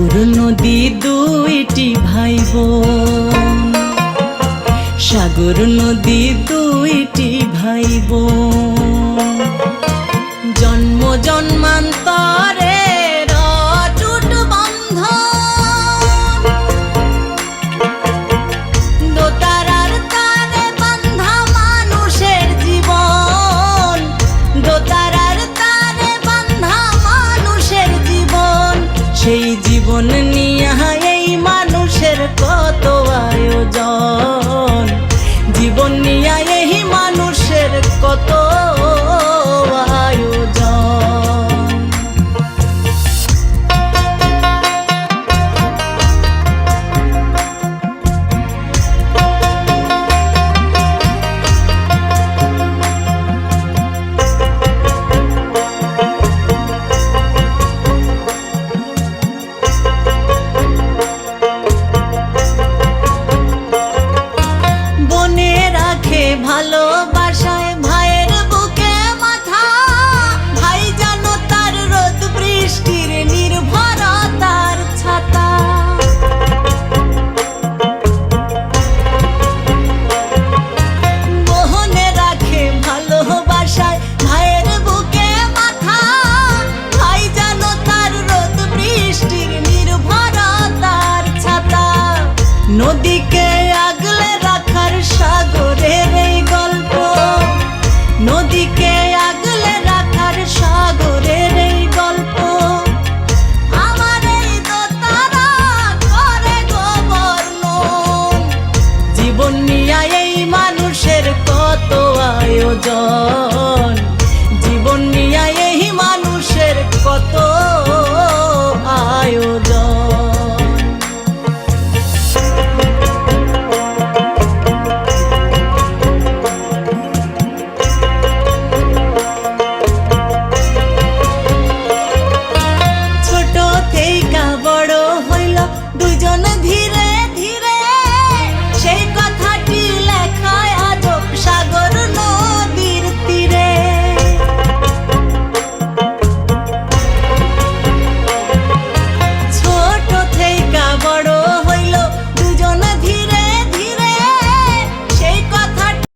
সাগর নদী দুইটি ভাই বোন সাগর নদী দুইটি ভাই বোন জন্ম জন্মান্তরে নদীকে আগলে রাখার সাগরের এই গল্প। নদীকে আগলে রাখার সাগরের এই গল্প। আমার এই দোতারা করে গোবর্ণ জীবন নিয়ে এই মানুষের কত আয়োজন।